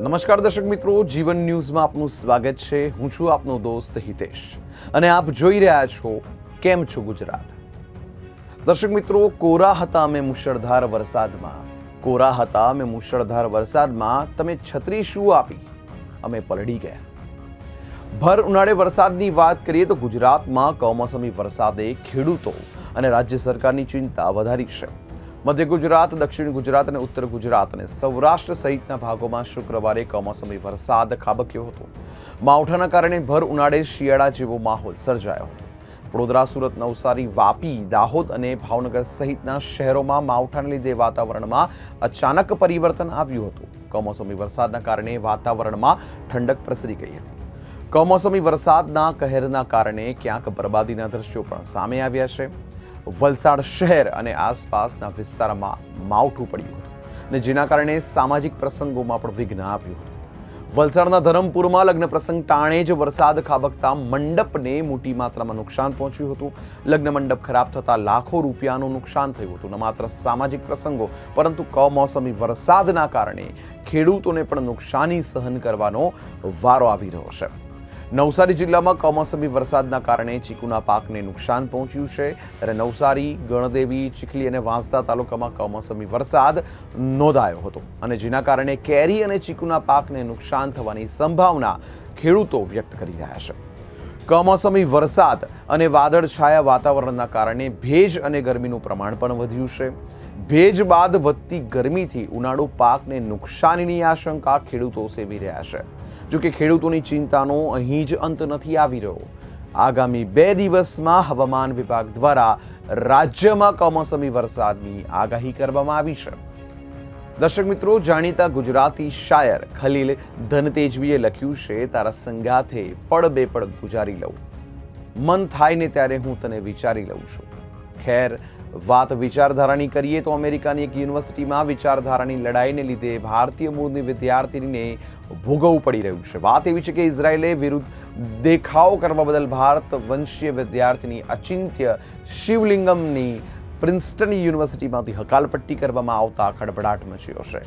નમસ્કાર દર્શક મિત્રો, જીવન ન્યૂઝમાં આપનું સ્વાગત છે. હું છું આપનો દોસ્ત હિતેશ. અને આપ જોઈ રહ્યા છો કેમ છો ગુજરાત? દર્શક મિત્રો, કોરા હતા અમે મુશળધાર વરસાદમાં. કોરા હતા અમે મુશળધાર વરસાદમાં. તમે છત્રી શું આપી? અમે પલડી ગયા. ભર ઉનાળે વરસાદની વાત કરીએ તો ગુજરાતમાં કમોસમી વરસાદે ખેડૂતો અને રાજ્ય સરકારની ચિંતા વધારી છે. મધ્ય ગુજરાત, દક્ષિણ ગુજરાત અને ઉત્તર ગુજરાત અને સૌરાષ્ટ્ર સહિતના ભાગોમાં શુક્રવારે કમોસમી વરસાદ ખાબક્યો હતો. માવઠાના કારણે ભર ઉનાળે શિયાળા જેવો માહોલ સર્જાયો હતો. વડોદરા, સુરત, નવસારી, વાપી, દાહોદ અને ભાવનગર સહિતના શહેરોમાં માવઠાને લીધે વાતાવરણમાં અચાનક પરિવર્તન આવ્યું હતું. કમોસમી વરસાદના કારણે વાતાવરણમાં ઠંડક પ્રસરી ગઈ હતી. કમોસમી વરસાદના કહેરના કારણે ક્યાંક બરબાદીના દ્રશ્યો પણ સામે આવ્યા છે. વલસાડ શહેર અને આસપાસના વિસ્તારમાં માવઠું પડ્યું હતું અને જેના કારણે સામાજિક પ્રસંગોમાં પણ વિઘ્ન આવ્યું હતું. વલસાડના ધરમપુરમાં લગ્ન પ્રસંગ ટાણે જ વરસાદ ખાબકતા મંડપને મોટી માત્રામાં નુકસાન પહોંચ્યું હતું. લગ્ન મંડપ ખરાબ થતાં લાખો રૂપિયાનું નુકસાન થયું હતું. ન માત્ર સામાજિક પ્રસંગો, પરંતુ કમોસમી વરસાદના કારણે ખેડૂતોને પણ નુકસાની સહન કરવાનો વારો આવી રહ્યો છે. નવસારી જિલ્લામાં કમોસમી વરસાદના કારણે ચીકુના પાકને નુકસાન પહોંચ્યું છે. ત્યારે નવસારી, ગણદેવી, ચીખલી અને વાંસદા તાલુકામાં કમોસમી વરસાદ નોંધાયો હતો અને જેના કારણે કેરી અને ચીકુના પાકને નુકસાન થવાની સંભાવના ખેડૂતો વ્યક્ત કરી રહ્યા છે. કમોસમી વરસાદ અને વાદળછાયા વાતાવરણના કારણે ભેજ અને ગરમીનું પ્રમાણ પણ વધ્યું છે. ભેજ બાદ વધતી ગરમીથી ઉનાળુ પાકને નુકસાનીની આશંકા ખેડૂતો સેવી રહ્યા છે. જો કે ખેડૂતોની ચિંતાનો અહીં જ અંત નથી આવી રહ્યો. આગામી બે દિવસમાં હવામાન વિભાગ દ્વારા રાજ્યમાં કમોસમી વરસાદની આગાહી કરવામાં આવી છે. દર્શક મિત્રો, જાણીતા ગુજરાતી શાયર ખલીલ ધનતેજવીએ લખ્યું છે, તારા સંગાથે પળ બે પળ ગુજારી લઉં. મન થાય ને ત્યારે હું તને વિચારી લઉં છું. ખેર વાત વિચારધારાની કરીએ તો અમેરિકાની એક યુનિવર્સિટીમાં વિચારધારાની લડાઈને લીધે ભારતીય મૂળની વિદ્યાર્થીનીને ભોગવવું પડી રહ્યું છે. વાત એવી છે કે ઇઝરાયેલે વિરુદ્ધ દેખાવ કરવા બદલ ભારત વંશીય વિદ્યાર્થીની અચિંત્ય શિવલિંગમની પ્રિન્સ્ટન યુનિવર્સિટીમાંથી હકાલપટ્ટી કરવામાં આવતા ખડભડાટ મચ્યો છે.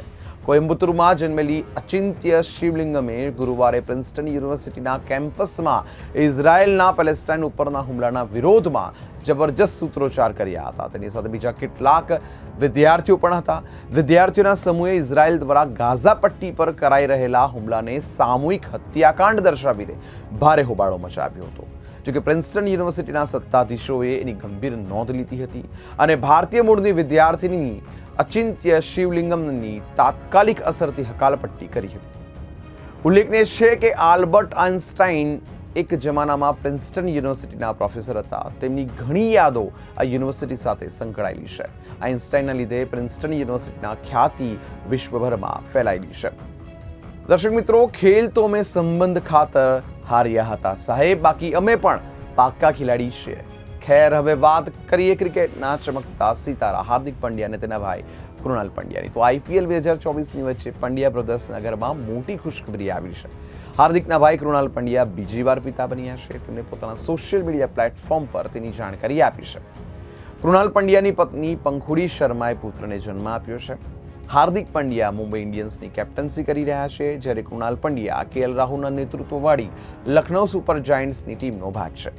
કોઇમ્બતુરમાં જન્મેલી અચિંત્ય શિવલિંગમે ગુરુવારે પ્રિન્સ્ટન યુનિવર્સિટીના કેમ્પસમાં ઇઝરાયેલના પેલેસ્ટાઇન ઉપરના હુમલાના વિરોધમાં જબરજસ્ત સૂત્રોચ્ચાર કર્યા હતા. તેની સાથે બીજા કેટલાક વિદ્યાર્થીઓ પણ હતા. વિદ્યાર્થીઓના સમૂહે ઇઝરાયેલ દ્વારા ગાઝા પટ્ટી પર કરાઈ રહેલા હુમલાને સામૂહિક હત્યાકાંડ દર્શાવીને ભારે હોબાળો મચાવ્યો હતો. જોકે પ્રિન્સ્ટન યુનિવર્સિટીના સત્તાધીશોએ એની ગંભીર નોંધ લીધી હતી અને ભારતીય મૂળની વિદ્યાર્થીની અચિંત્ય શિવલિંગમની તાત્કાલિક અસરથી હકાલપટ્ટી કરી હતી. ઉલ્લેખનીય છે કે આલ્બર્ટ આઇન્સ્ટાઇન એક જમાનામાં પ્રિન્સ્ટન યુનિવર્સિટીના પ્રોફેસર હતા. તેમની ઘણી યાદો આ યુનિવર્સિટી સાથે સંકળાયેલી છે. આઇન્સ્ટાઇનના લીધે પ્રિન્સ્ટન યુનિવર્સિટીના ખ્યાતિ વિશ્વભરમાં ફેલાયેલી છે. દર્શક મિત્રો, ખેલ તો મેં સંબંધ ખાતર હાર્યા હતા. સાહેબ, બાકી અમે પણ પાક્કા ખેલાડી છીએ. ખેર, હવે વાત કરીએ ક્રિકેટના. ચમકતા સિતારા, હાર્દિક પંડ્યા અને તેના ભાઈ કૃણાલ પંડ્યાની. તો આઈપીએલ બે હજાર ચોવીસની વચ્ચે પંડ્યા બ્રધર્સના ઘરમાં મોટી ખુશખબરી આવી છે. હાર્દિકના ભાઈ કૃણાલ પંડ્યા બીજી વાર પિતા બન્યા છે. તેમણે પોતાના સોશિયલ મીડિયા પ્લેટફોર્મ પર તેની જાણકારી આપી છે. કૃણાલ પંડ્યાની પત્ની પંખુડી શર્માએ પુત્રને જન્મ આપ્યો છે. હાર્દિક પંડ્યા મુંબઈ ઇન્ડિયન્સની કેપ્ટન્સી કરી રહ્યા છે, જ્યારે કૃણાલ પંડ્યા, કેએલ રાહુલના નેતૃત્વવાળી લખનૌ સુપર જાયન્ટ્સની ટીમનો ભાગ છે.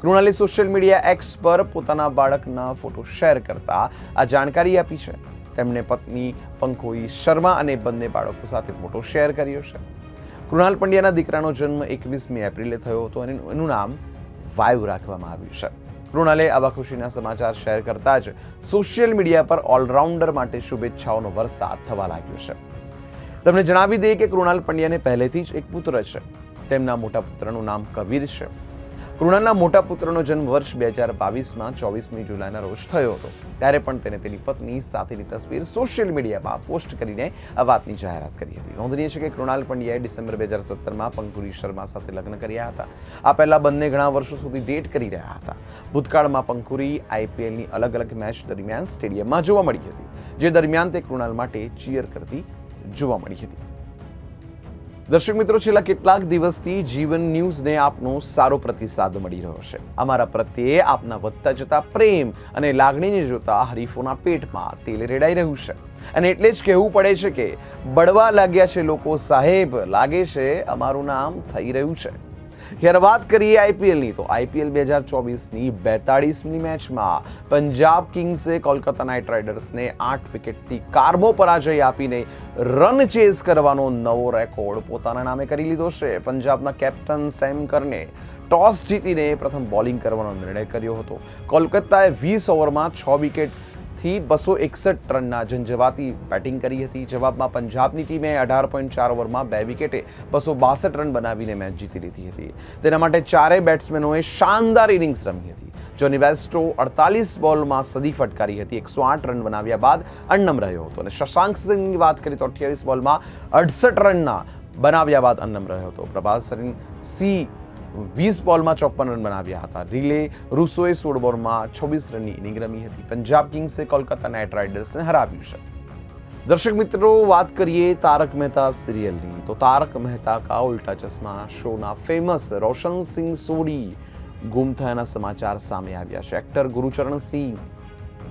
કૃણાલે સોશિયલ મીડિયા એક્સ પર પોતાના બાળકના ફોટો શેર કરતા આ જાણકારી આપી છે. તેમણે પત્ની પંખોઈ શર્મા અને બંને બાળકો સાથે ફોટો શેર કર્યો છે. કૃણાલ પંડ્યાના દીકરાનો જન્મ એકવીસમી એપ્રિલે થયો હતો અને એનું નામ વાયુ રાખવામાં આવ્યું છે. કૃણાલે આવા ખુશીના સમાચાર શેર કરતા જ સોશિયલ મીડિયા પર ઓલરાઉન્ડર માટે શુભેચ્છાઓનો વરસાદ થવા લાગ્યો છે. તમને જણાવી દઈએ કે કૃણાલ પંડ્યાને પહેલેથી જ એક પુત્ર છે. તેમના મોટા પુત્રનું નામ કબીર છે. કૃણાલના મોટા પુત્રનો જન્મ વર્ષ બે હજાર બાવીસમાં ચોવીસમી જુલાઈના રોજ થયો હતો. ત્યારે પણ તેને તેની પત્ની સાથેની તસવીર સોશિયલ મીડિયામાં પોસ્ટ કરીને આ વાતની જાહેરાત કરી હતી. નોંધનીય છે કે કૃણાલ પંડ્યાએ ડિસેમ્બર બે હજાર સત્તરમાં પંકુરી શર્મા સાથે લગ્ન કર્યા હતા. આ પહેલા બંને ઘણા વર્ષો સુધી ડેટ કરી રહ્યા હતા. ભૂતકાળમાં પંકુરી આઈપીએલની અલગ અલગ મેચ દરમિયાન સ્ટેડિયમમાં જોવા મળી હતી, જે દરમિયાન તે કૃણાલ માટે ચીયર કરતી જોવા મળી હતી. દર્શક મિત્રો, છેલ્લા કેટલાક દિવસથી જીવન ન્યૂઝને આપનો સારો પ્રતિસાદ મળી રહ્યો છે. અમારા પ્રત્યે આપના વધતા જતા પ્રેમ અને લાગણીને જોતા હરીફોના પેટમાં તેલ રેડાઈ રહ્યું છે. અને એટલે જ કહેવું પડે છે કે બળવા લાગ્યા છે લોકો, સાહેબ, લાગે છે અમારું નામ થઈ રહ્યું છે. જ્યારે વાત કરીએ આઈપીએલની, તો આઈપીએલ બે હજાર ચોવીસની બેતાળીસમી મેચમાં પંજાબ કિંગ્સે કોલકાતા નાઇટ રાઇડર્સને આઠ વિકેટથી કાર્બો પરાજય આપીને રન ચેઝ કરવાનો નવો રેકોર્ડ પોતાના નામે કરી લીધો છે. પંજાબના કેપ્ટન સેમ કરને ટોસ જીતીને પ્રથમ બોલિંગ કરવાનો નિર્ણય કર્યો હતો. કોલકાતાએ વીસ ઓવરમાં છ વિકેટ થી બસો એકસઠ રનના ઝંઝવાતી બેટિંગ કરી હતી. જવાબમાં પંજાબની ટીમે અઢાર પોઈન્ટ ચાર ઓવરમાં બે વિકેટે બસો બાસઠ રન બનાવીને મેચ જીતી લીધી હતી. તેના માટે ચારેય બેટ્સમેનોએ શાનદાર ઇનિંગ્સ રમી હતી. જોની વેસ્ટો અડતાલીસ બોલમાં સદી ફટકારી હતી. એકસો આઠ રન બનાવ્યા બાદ અન્નમ રહ્યો હતો. અને શશાંક સિંહની વાત કરીએ તો અઠ્યાવીસ બોલમાં અડસઠ રનના બનાવ્યા બાદ અન્નમ રહ્યો હતો. પ્રભાસ સરીન સી વીસ બોલમાં ચોપન રન બનાવ્યા હતા. રિલે રૂસોએ સોળ બોલમાં છવ્વીસ રનની ઇનિંગ રમી હતી. પંજાબ કિંગ્સે કોલકાતા નાઇટ રાઇડર્સને હરાવ્યું છે. દર્શક મિત્રો, વાત કરીએ તારક મહેતા સિરિયલની. તો તારક મહેતા કા ઉલ્ટા ચશ્મા શોના ફેમસ રોશન સિંહ સોડી ગુમ થયાના સમાચાર સામે આવ્યા છે. એક્ટર ગુરુચરણ સિંહ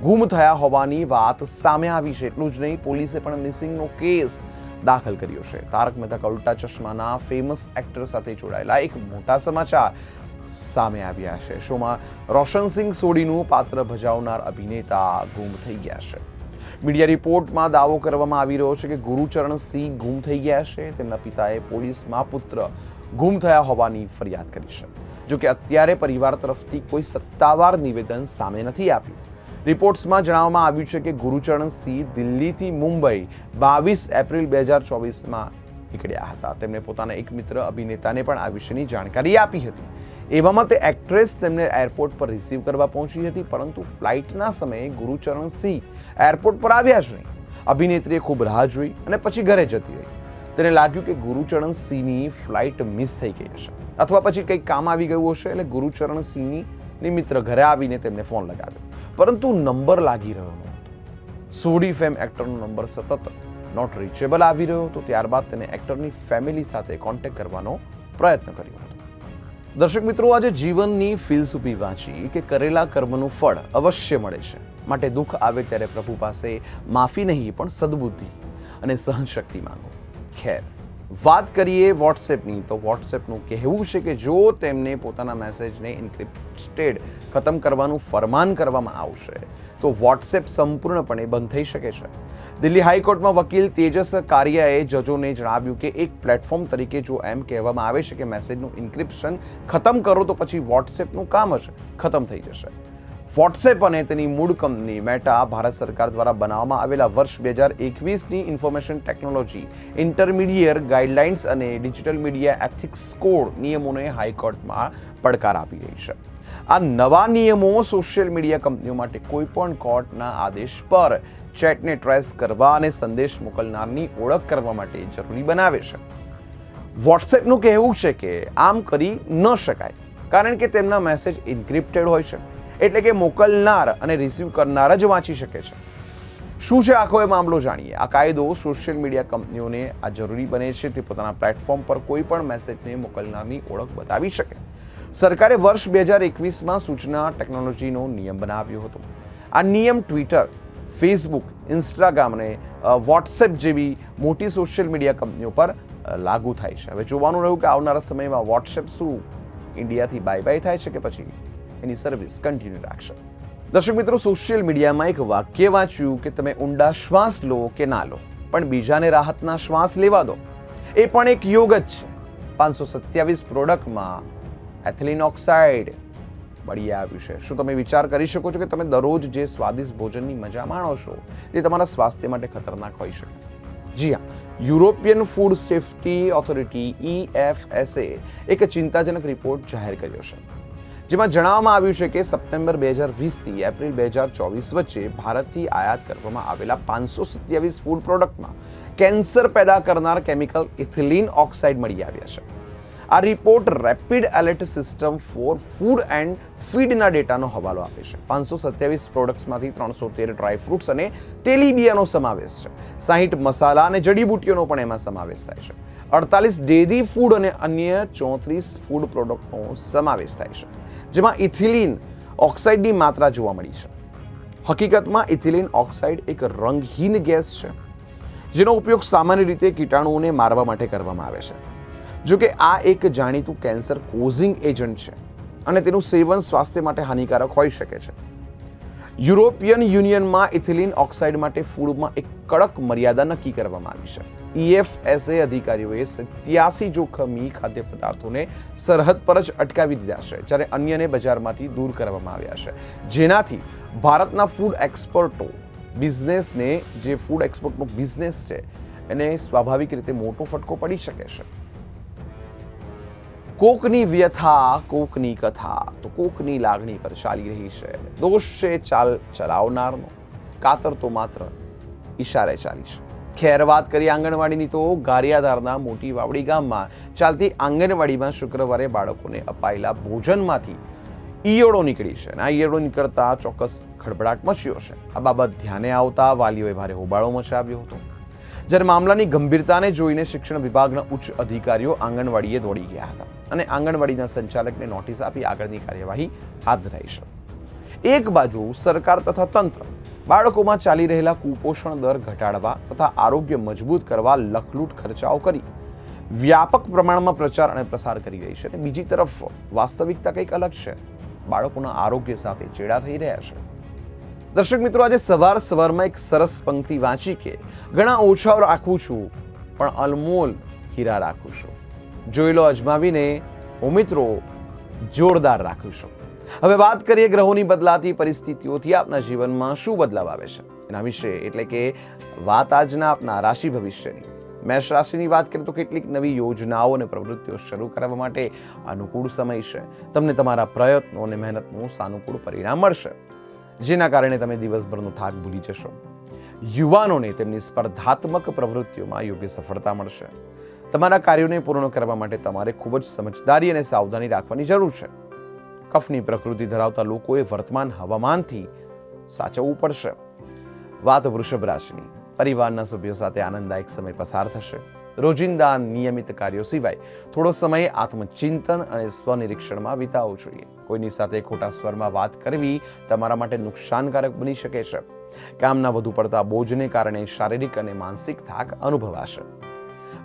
ગુમ થયા હોવાની વાત સામે આવી છે. એટલું જ નહીં, પોલીસે પણ મિસિંગનો કેસ દાખલ કર્યો છે. તારક મહેતા કા ઉલ્ટા ચશ્માના ફેમસ એક્ટર સાથે જોડાયેલા એક મોટા સમાચાર સામે આવ્યા છે. શોમાં રોશનસિંહ સોડીનું પાત્ર ભજાવનાર અભિનેતા ગુમ થઈ ગયા છે. મીડિયા રિપોર્ટમાં દાવો કરવામાં આવી રહ્યો છે કે ગુરુચરણ સિંહ ગુમ થઈ ગયા છે. તેમના પિતાએ પોલીસમાં પુત્ર ગુમ થયા હોવાની ફરિયાદ કરી છે. જોકે અત્યારે પરિવાર તરફથી કોઈ સત્તાવાર નિવેદન સામે નથી આવ્યું. રિપોર્ટ્સમાં જણાવવામાં આવ્યું છે કે ગુરુચરણ સિંહ દિલ્હીથી મુંબઈ બાવીસ એપ્રિલ બે હજાર ચોવીસમાં નીકળ્યા હતા. તેમણે પોતાના એક મિત્ર અભિનેતાને પણ આ વિશેની જાણકારી આપી હતી. એવામાં તે એક્ટ્રેસ તેમને એરપોર્ટ પર રિસીવ કરવા પહોંચી હતી, પરંતુ ફ્લાઇટના સમયે ગુરુચરણ સિંહ એરપોર્ટ પર આવ્યા જ નહીં. અભિનેત્રીએ ખૂબ રાહ જોઈ અને પછી ઘરે જતી રહી. તેને લાગ્યું કે ગુરુચરણ સિંહની ફ્લાઇટ મિસ થઈ ગઈ હશે. અથવા પછી કંઈક કામ આવી ગયું હશે એટલે ગુરુચરણ સિંહની ની મિત્ર ઘરે આવીને તેમને ફોન લગાવ્યો. પરંતુ નંબર લાગી રહ્યો નહોતો. સોડી ફેમ એક્ટરનો નંબર સતત નોટ રીચેબલ આવી રહ્યો હતો. ત્યારબાદ તેને એક્ટરની ફેમિલી સાથે કોન્ટેક્ટ કરવાનો પ્રયત્ન કર્યો હતો. દર્શક મિત્રો, આજે જીવનની ફિલસૂફી વાંચી કે કરેલા કર્મનું ફળ અવશ્ય મળે છે. માટે દુઃખ આવે ત્યારે પ્રભુ પાસે માફી નહીં, પણ સદબુદ્ધિ અને સહનશક્તિ માંગો. ખેર. વાત કરીએ વોટ્સએપની તો વોટ્સએપનું કહેવું છે કે જો તેમને પોતાના મેસેજને ઇન્ક્રિપ્ટેડ ખતમ કરવાનું ફરમાન કરવામાં આવશે, તો વોટ્સએપ સંપૂર્ણપણે બંધ થઈ શકે છે. દિલ્હી હાઈકોર્ટમાં વકીલ તેજસ કારિયાએ જજોને જણાવ્યું કે એક પ્લેટફોર્મ તરીકે જો એમ કહેવામાં આવે છે કે મેસેજનું ઇન્ક્રિપ્શન ખતમ કરો તો પછી વોટ્સએપનું કામ જ ખતમ થઈ જશે. વોટ્સએપ અને તેની મૂળ કંપની મેટા ભારત સરકાર દ્વારા બનાવવામાં આવેલા વર્ષ બે હજાર એકવીસની ઇન્ફોર્મેશન ટેકનોલોજી ઇન્ટરમીડિયેટ ગાઈડલાઇન્સ અને ડિજિટલ મીડિયા એથિક્સ કોડ નિયમોને હાઈકોર્ટમાં પડકાર આપી રહી છે. આ નવા નિયમો સોશિયલ મીડિયા કંપનીઓ માટે કોઈપણ કોર્ટના આદેશ પર ચેટને ટ્રેસ કરવા અને સંદેશ મોકલનારની ઓળખ કરવા માટે જરૂરી બનાવે છે. વોટ્સએપનું કહેવું છે કે આમ કરી ન શકાય, કારણ કે તેમના મેસેજ ઇન્ક્રિપ્ટેડ હોય છે. એટલે કે મોકલનાર અને રિસીવ કરનાર જ વાંચી શકે છે. શું છે આખો એ મામલો જાણીએ? આ કાયદો સોશિયલ મીડિયા કંપનીઓને આ જરૂરી બને છે તે પોતાના પ્લેટફોર્મ પર કોઈ પણ મેસેજને મોકલનારની ઓળખ બતાવી શકે. સરકારે વર્ષ બે હજાર એકવીસમાં સૂચના ટેકનોલોજીનો નિયમ બનાવ્યો હતો. આ નિયમ ટ્વિટર ફેસબુક ઇન્સ્ટાગ્રામ અને વોટ્સએપ જેવી મોટી સોશિયલ મીડિયા કંપનીઓ પર લાગુ થાય છે. હવે જોવાનું રહ્યું કે આવનારા સમયમાં વોટ્સએપ શું ઇન્ડિયાથી બાય બાય થાય છે કે પછી એની સર્વિસ કન્ટિન્યુ રાખશે. દર્શક મિત્રો સોશિયલ મીડિયામાં એક વાક્ય વાંચ્યું કે તમે ઊંડા શ્વાસ લો કે ના લો, પણ બીજાને રાહતના શ્વાસ લેવા દો. એ પણ એક યોગ જ છે. પાંચસો સત્યાવીસ પ્રોડક્ટમાં એથિલિન ઓક્સાઇડ મળી આવ્યું છે. શું તમે વિચાર કરી શકો છો કે તમે દરરોજ જે સ્વાદિષ્ટ ભોજનની મજા માણો છો, તે તમારા સ્વાસ્થ્ય માટે ખતરનાક હોઈ શકે? જી હા, European food safety authority E F S A એક ચિંતાજનક રિપોર્ટ જાહેર કર્યો છે. જેમાં જણાવવામાં આવ્યું છે કે સપ્ટેમ્બર બે હજાર વીસથી એપ્રિલ બે હજાર ચોવીસ વચ્ચે ભારતથી આયાત કરવામાં આવેલા પાંચસો સત્યાવીસ ફૂડ પ્રોડક્ટમાં કેન્સર પેદા કરનાર કેમિકલ ઇથિલિન ઓક્સાઇડ મળી આવ્યા છે. આ report rapid alert system for food and ફીડના ડેટાનો હવાલો આપે છે. પાંચસો સત્યાવીસ પ્રોડક્ટ્સમાંથી ત્રણસો તેર ડ્રાય ફ્રૂટ્સ અને તેલીબિયાનો સમાવેશ છે. સાહીઠ મસાલા અને જડીબુટ્ટીઓનો પણ એમાં સમાવેશ થાય છે. અડતાલીસ ડેરી ફૂડ અને અન્ય ચોત્રીસ ફૂડ પ્રોડક્ટનો સમાવેશ થાય છે. જેમાં ઇથિલિન ઓક્સાઇડની માત્રા જોવા મળી છે. હકીકતમાં ઇથિલિન ઓક્સાઇડ એક રંગહીન ગેસ છે, જેનો ઉપયોગ સામાન્ય રીતે કીટાણુઓને મારવા માટે કરવામાં આવે છે. જો કે આ એક જાણીતું કેન્સર કોઝિંગ એજન્ટ છે અને તેનું સેવન સ્વાસ્થ્ય માટે હાનિકારક હોઈ શકે છે. યુરોપિયન યુનિયનમાં ઇથિલિન ઓક્સાઇડ માટે ફૂડમાં એક કડક મર્યાદા નક્કી કરવામાં આવી છે. ઈએફએસએ અધિકારીઓએ સત્યાસી જોખમી ખાદ્ય પદાર્થોને સરહદ પર જ અટકાવી દીધા છે, જ્યારે અન્યને બજારમાંથી દૂર કરવામાં આવ્યા છે. જેનાથી ભારતના ફૂડ એક્સપર્ટો બિઝનેસને જે ફૂડ એક્સપોર્ટનો બિઝનેસ છે, એને સ્વાભાવિક રીતે મોટો ફટકો પડી શકે છે. કોકની વ્યથા, કોકની કથા, તો કોકની લાગણી પર ચાલી રહી છે. દોષ છે ચાલ ચલાવનારનો, કાતર તો માત્ર ઈશારે ચાલી છે. ખેર વાત કરી આંગણવાડીની, તો ગારિયાધારના મોટી વાવડી ગામમાં ચાલતી આંગણવાડીમાં શુક્રવારે બાળકોને અપાયેલા ભોજનમાંથી ઈયળો નીકળી છે અને આ ઈયળો નીકળતા ચોક્કસ ખળભળાટ મચ્યો છે. આ બાબત ધ્યાને આવતા વાલીઓએ ભારે હોબાળો મચાવ્યો હતો. જ્યારે મામલાની ગંભીરતાને જોઈને શિક્ષણ વિભાગના ઉચ્ચ અધિકારીઓ આંગણવાડીએ દોડી ગયા હતા અને આંગણવાડીના સંચાલકને નોટિસ આપી આગળની કાર્યવાહી હાથ ધરાઈ છે. એક બાજુ સરકાર તથા તંત્ર બાળકોમાં ચાલી રહેલા કુપોષણ દર ઘટાડવા તથા આરોગ્ય મજબૂત કરવા લખલૂટ ખર્ચાઓ કરી. વ્યાપક પ્રમાણમાં પ્રચાર અને પ્રસાર કરી રહી છે અને બીજી તરફ વાસ્તવિકતા કંઈક અલગ છે. બાળકોના આરોગ્ય સાથે ચેડા થઈ રહ્યા છે. દર્શક મિત્રો, આજે સવાર સવારમાં એક સરસ પંક્તિ વાંચી કે ઘણા ઓછા રાખું છું, પણ અલમોલ હીરા રાખું છું. જોઈ લો અજમાવીને, હું મિત્રો જોરદાર રાખું છું. હવે વાત કરીએ ગ્રહોની બદલાતી પરિસ્થિતિઓથી આપના જીવનમાં શું બદલાવ આવે છે? એના વિશે એટલે કે વાત આજના આપના રાશિ ભવિષ્યની. મેષ રાશિની વાત કરીએ તો કેટલીક નવી યોજનાઓ અને પ્રવૃત્તિઓ શરૂ કરવા માટે અનુકૂળ સમય છે. તમને તમારા પ્રયત્નો અને મહેનતનું સાનુકૂળ પરિણામ મળશે. જેના કારણે તમે દિવસભરનો થાક ભૂલી જશો. યુવાનોને તેમની સ્પર્ધાત્મક પ્રવૃત્તિઓમાં યોગ્ય સફળતા મળશે. તમારા કાર્યોને પૂર્ણ કરવા માટે તમારે ખૂબ જ સમજદારી અને સાવધાની રાખવાની જરૂર છે. કફની પ્રકૃતિ ધરાવતા લોકોએ વર્તમાન હવામાનથી સાચવવું પડશે. વાત વૃષભ રાશિની. પરિવારના સભ્યો સાથે આનંદદાયક સમય પસાર થશે. રોજિંદા નિયમિત કાર્યો સિવાય થોડો સમય આત્મચિંતન અને સ્વનિરીક્ષણમાં વિતાવવો જોઈએ. કોઈની સાથે ખોટા સ્વરમાં વાત કરવી તમારા માટે નુકસાનકારક બની શકે છે. કામના વધુ પડતા બોજને કારણે શારીરિક અને માનસિક થાક અનુભવાશે.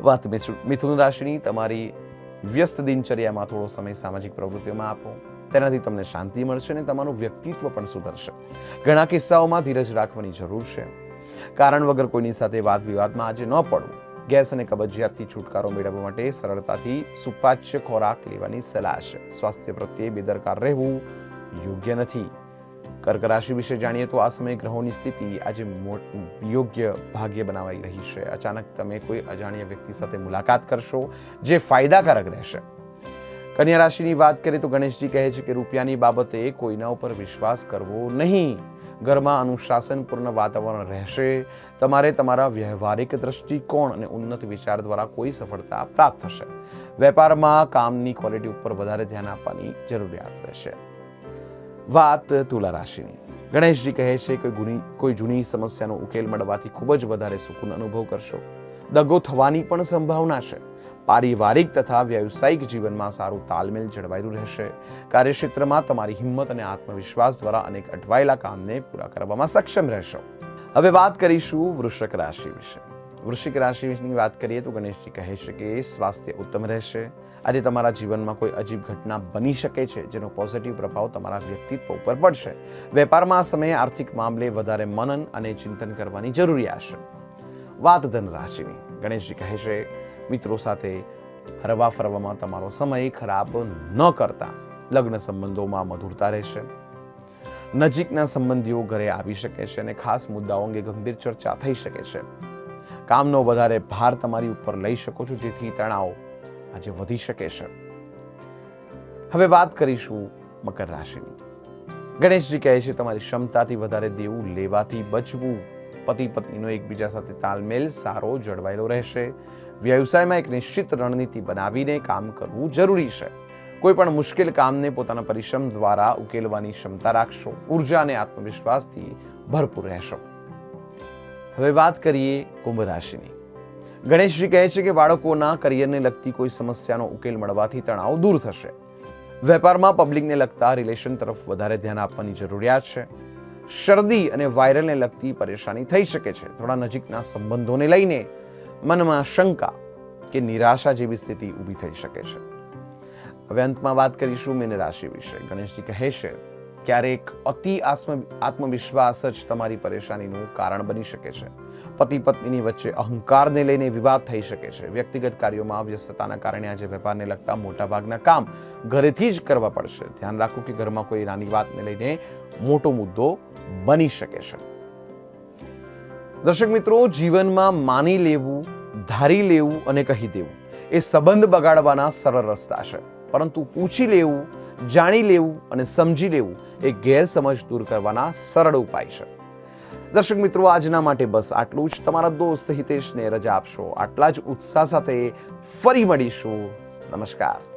વાત મિથુ- મિથુન રાશિની. તમારી વ્યસ્ત દિનચર્યામાં થોડો સમય સામાજિક પ્રવૃત્તિઓમાં આપો. તેનાથી તમને શાંતિ મળશે અને તમારું વ્યક્તિત્વ પણ સુધરશે. ઘણા કિસ્સાઓમાં ધીરજ રાખવાની જરૂર છે. કારણ વગર કોઈની સાથે વાદ વિવાદમાં આજે ન પડવું. ગેસ અને કબજિયાતથી છુટકારો મેળવવા માટે સરળતાથી સુપાચ્ય ખોરાક લેવાની સલાહ છે. સ્વાસ્થ્ય પ્રત્યે બેદરકાર રહેવું યોગ્ય નથી. કર્ક રાશિ વિશે જાણીએ તો આ સમયે ગ્રહોની સ્થિતિ આજે યોગ્ય ભાગ્ય બનાવાઈ રહી છે. અચાનક તમે કોઈ અજાણ્યા વ્યક્તિ સાથે મુલાકાત કરશો જે ફાયદાકારક રહેશે. કન્યા રાશિની વાત કરીએ તો ગણેશજી કહે છે કે રૂપિયાની બાબતે કોઈના ઉપર વિશ્વાસ કરવો નહીં. ઘરમાં અનુશાસનપૂર્ણ વાતાવરણ રહેશે. તમારે તમારા વ્યવહારિક દ્રષ્ટિકોણ અને ઉન્નત વિચાર દ્વારા કોઈ સફળતા પ્રાપ્ત થશે. વેપારમાં કામની ક્વોલિટી ઉપર વધારે ધ્યાન આપવાની જરૂરિયાત રહેશે. વાત તુલા રાશિની. ગણેશજી કહે છે કે ગુની કોઈ જૂની સમસ્યાનો ઉકેલ મળવાથી ખૂબ જ વધારે સુકૂન અનુભવ કરશો. દગો થવાની પણ સંભાવના છે. પારિવારિક તથા વ્યવસાયિક જીવનમાં સારું તાલમેલ જળવાયેલું રહેશે. કાર્યક્ષેત્રમાં તમારી હિંમત અને આત્મવિશ્વાસ દ્વારા અનેક અટવાયેલા કામને પૂરા કરવામાં સક્ષમ રહેશો. હવે વાત કરીશું વૃષક રાશિ વિશે. વૃશ્ચિક રાશિની વાત કરીએ તો ગણેશજી કહે છે કે સ્વાસ્થ્ય ઉત્તમ રહેશે. આજે તમારા જીવનમાં કોઈ અજીબ ઘટના બની શકે છે, જેનો પોઝિટિવ પ્રભાવ તમારા વ્યક્તિત્વ ઉપર પડશે. વેપારમાં આ સમયે આર્થિક મામલે વધારે મનન અને ચિંતન કરવાની જરૂરિયાત છે. વાત ધન રાશિની ગણેશજી કહે છે મિત્રો સાથે હરવા ફરવામાં તમારો સમય ખરાબ ન કરતા. લગ્ન સંબંધોમાં મધુરતા રહેશે. નજીકના સંબંધીઓ ઘરે આવી શકે છે અને ખાસ મુદ્દાઓ અંગે ગંભીર ચર્ચા થઈ શકે છે. કામનો વધારે ભાર તમારી ઉપર લઈ શકો છો, જેથી તણાવ આજે વધી શકે છે. હવે વાત કરીશું મકર રાશિની. ગણેશજી કહે છે, તમારી ક્ષમતાથી વધારે દેવું લેવાથી બચવું. પતિ પત્નીનો એકબીજા સાથે તાલમેલ સારો જળવાયેલો રહેશે. વ્યવસાયમાં એક નિશ્ચિત રણનીતિ બનાવીને કામ કરવું જરૂરી છે. કોઈ પણ મુશ્કેલ કામને પોતાના પરિશ્રમ દ્વારા ઉકેલવાની ક્ષમતા રાખશો. ઊર્જા અને આત્મવિશ્વાસથી ભરપૂર રહેશો. હવે વાત કરીએ કુંભ રાશિની. ગણેશજી કહે છે કે બાળકોના કરિયરને લગતી કોઈ સમસ્યાનો ઉકેલ મળવાથી તણાવ દૂર થશે. વેપારમાં પબ્લિકને લગતા રિલેશન તરફ વધારે ધ્યાન આપવાની જરૂરિયાત છે. શરદી અને વાયરલને લગતી પરેશાની થઈ શકે છે. થોડા નજીકના સંબંધોને લઈને મનમાં શંકા કે નિરાશા જેવી સ્થિતિ ઊભી થઈ શકે છે. હવે અંતમાં વાત કરીશું મીન રાશિ વિશે. ગણેશજી કહે છે, ક્યારેક અતિ આત્મ, આત્મવિશ્વાસ જ તમારી પરેશાનીનું કારણ બની શકે છે. પતિ પત્નીની વચ્ચે અહંકારને લઈને વિવાદ થઈ શકે છે. વ્યક્તિગત કાર્યોમાં વ્યસ્તતાના કારણે આજે વેપારને લગતા મોટાભાગના કામ ઘરેથી જ કરવા પડશે. ધ્યાન રાખો કે ઘરમાં કોઈ નાની વાતને લઈને મોટો મુદ્દો બની શકે છે. દર્શક મિત્રો, જીવનમાં માની લેવું, ધારી લેવું અને કહી દેવું એ સંબંધ બગાડવાના સરળ રસ્તા છે. પરંતુ પૂછી લેવું, જાણી લેવું અને સમજી લેવું એ ગેરસમજ દૂર કરવાના સરળ ઉપાય છે. દર્શક મિત્રો, આજના માટે બસ આટલું જ. તમારા દોસ્ત હિતેશને રજા આપશો. આટલા જ ઉત્સાહ સાથે ફરી મળીશું. નમસ્કાર.